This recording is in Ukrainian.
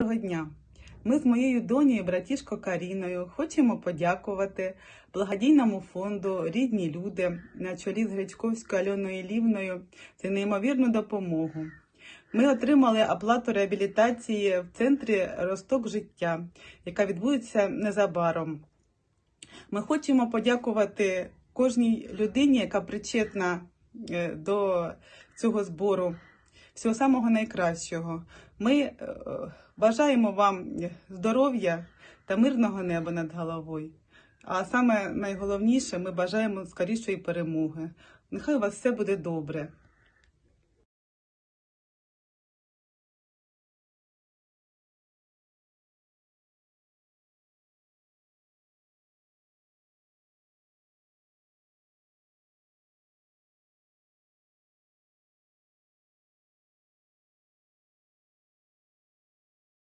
Доброго дня! Ми з моєю донею, братішко Каріною, хочемо подякувати благодійному фонду Рідні люди на чолі з Гречковською Альоною Лівною за неймовірну допомогу. Ми отримали оплату реабілітації в центрі Росток життя, яка відбудеться незабаром. Ми хочемо подякувати кожній людині, яка причетна е, до цього збору. Всього самого найкращого. Ми е, бажаємо вам здоров'я та мирного неба над головою. А саме найголовніше, ми бажаємо скорішої перемоги. Нехай у вас все буде добре.